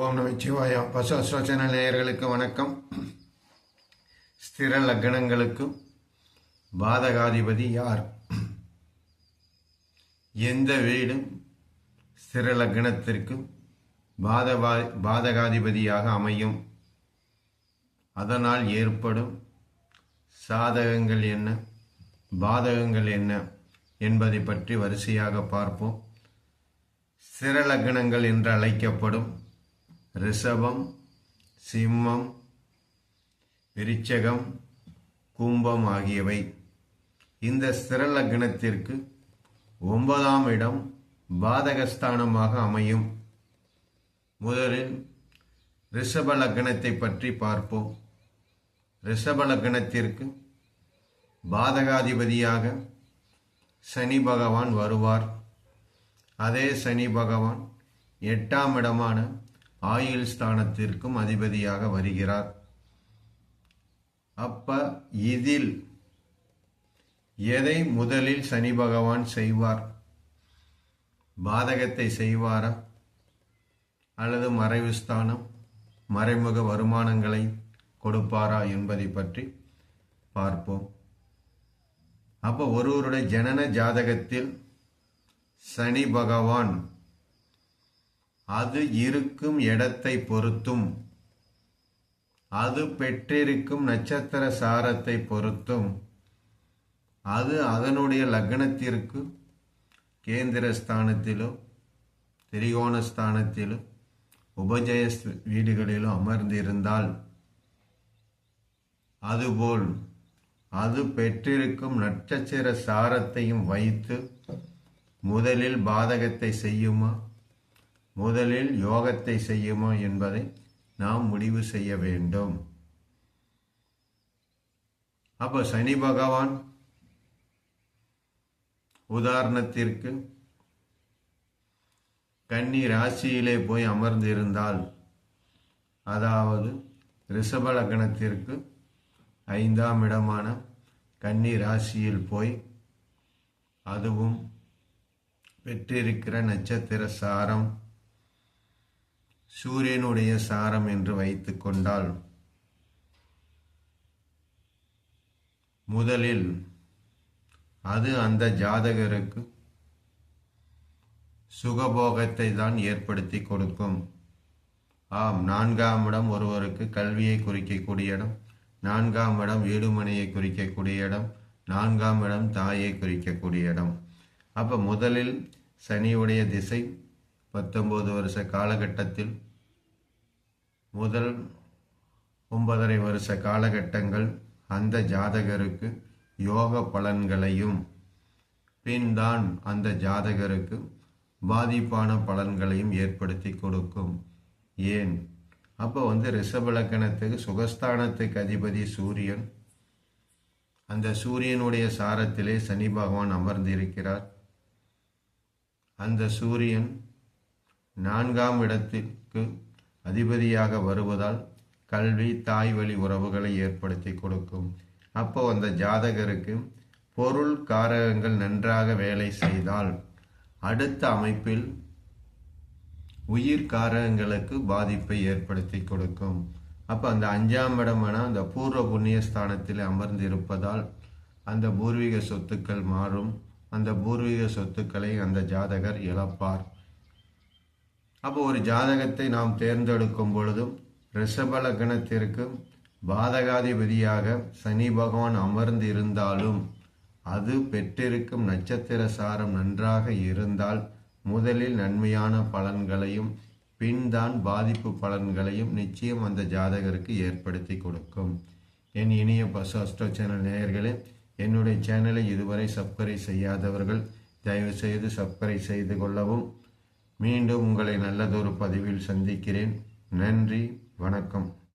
ஓம் நமச்சிவாயா பசு அஸ்ட்ரோ நேயர்களுக்கு வணக்கம். ஸ்திர லக்னங்களுக்கும் பாதகாதிபதி யார்? எந்த வீடும் ஸ்திர லக்னத்திற்கு பாதவா பாதகாதிபதியாக அமையும். அதனால் ஏற்படும் சாதகங்கள் என்ன? பாதகங்கள் என்ன என்பதை பற்றி வரிசையாக பார்ப்போம். ஸ்திர லக்னங்கள் என்று அழைக்கப்படும் ரிஷபம் சிம்மம் விருச்சகம் கும்பம் ஆகியவை இந்த ஸ்திர லக்னத்திற்கு ஒன்பதாம் இடம் பாதகஸ்தானமாக அமையும். முதலில் ரிஷப லக்னத்தை பற்றி பார்ப்போம். ரிஷப லக்னத்திற்கு பாதகாதிபதியாக சனி பகவான் வருவார். அதே சனி பகவான் எட்டாம் இடமான ஆயுள் ஸ்தானத்திற்கும் அதிபதியாக வருகிறார். அப்ப இதில் எதை முதலில் சனி பகவான் செய்வார்? பாதகத்தை செய்வாரா? அல்லது மறைவு ஸ்தானம் மறைமுக வருமானங்களை கொடுப்பாரா என்பதை பற்றி பார்ப்போம். அப்போ ஒருவருடைய ஜனன ஜாதகத்தில் சனி பகவான் அது இருக்கும் இடத்தை பொறுத்தும் அது பெற்றிருக்கும் நட்சத்திர சாரத்தை பொறுத்தும் அது அதனுடைய லக்னத்திற்கு கேந்திர ஸ்தானத்திலோ திரிகோண ஸ்தானத்திலோ உபஜய வீடுகளிலோ அமர்ந்திருந்தால் அதுபோல் அது பெற்றிருக்கும் நட்சத்திர சாரத்தையும் வைத்து முதலில் பாதகத்தை செய்யுமா? முதலில் யோகத்தை செய்யுமா என்பதை நாம் முடிவு செய்ய வேண்டும். அப்போ சனி பகவான் உதாரணத்திற்கு கன்னி ராசியிலே போய் அமர்ந்திருந்தால் அதாவது ரிஷப லக்னத்திற்கு ஐந்தாம் இடமான கன்னி ராசியில் போய் அதுவும் பெற்றிருக்கிற நட்சத்திர சாரம் சூரியனுடைய சாரம் என்று வைத்து கொண்டால் முதலில் அது அந்த ஜாதகருக்கு சுகபோகத்தை தான் ஏற்படுத்தி கொடுக்கும். ஆம் நான்காம் இடம் ஒருவருக்கு கல்வியை குறிக்கக்கூடிய இடம் நான்காம் இடம் வீடுமனையை குறிக்கக்கூடிய இடம் நான்காம் இடம் தாயை குறிக்கக்கூடிய இடம். அப்போ முதலில் சனியுடைய திசை பத்தொன்பது வருஷ காலகட்டத்தில் முதல் ஒன்பதரை வருஷ காலகட்டங்கள் அந்த ஜாதகருக்கு யோக பலன்களையும் பின் தான் அந்த ஜாதகருக்கு பாதிப்பான பலன்களையும் ஏற்படுத்தி கொடுக்கும். ஏன்? அப்போ வந்து ரிஷபலக்கணத்துக்கு சுகஸ்தானத்துக்கு அதிபதி சூரியன். அந்த சூரியனுடைய சாரத்திலே சனி பகவான் அமர்ந்திருக்கிறார். அந்த சூரியன் நான்காம் இடத்திற்கு அதிபதியாக வருவதால் கல்வி தாய் வழி உறவுகளை ஏற்படுத்தி கொடுக்கும். அப்போ அந்த ஜாதகருக்கு பொருள் காரகங்கள் நன்றாக வேலை செய்தால் அடுத்த அமைப்பில் உயிர் காரகங்களுக்கு பாதிப்பை ஏற்படுத்தி கொடுக்கும். அப்போ அந்த அஞ்சாம் இடமான அந்த பூர்வ புண்ணிய ஸ்தானத்தில் அமர்ந்திருப்பதால் அந்த பூர்வீக சொத்துக்கள் மாறும். அந்த பூர்வீக சொத்துக்களை அந்த ஜாதகர் இழப்பார். அப்போ ஒரு ஜாதகத்தை நாம் தேர்ந்தெடுக்கும் பொழுதும் ரிஷப பாதகாதிபதியாக சனி பகவான் அமர்ந்து இருந்தாலும் அது பெற்றிருக்கும் நட்சத்திர சாரம் நன்றாக இருந்தால் முதலில் நன்மையான பலன்களையும் பின் தான் பாதிப்பு பலன்களையும் நிச்சயம் அந்த ஜாதகருக்கு ஏற்படுத்தி கொடுக்கும். என் இனிய பசு அஸ்ட்ரோ சேனல் நேயர்களே என்னுடைய சேனலை இதுவரை சப்ஸ்கிரைப் செய்யாதவர்கள் தயவுசெய்து சப்ஸ்கிரைப் செய்து கொள்ளவும் மீண்டும் உங்களை நல்லதொரு பதிவில் சந்திக்கிறேன். நன்றி வணக்கம்.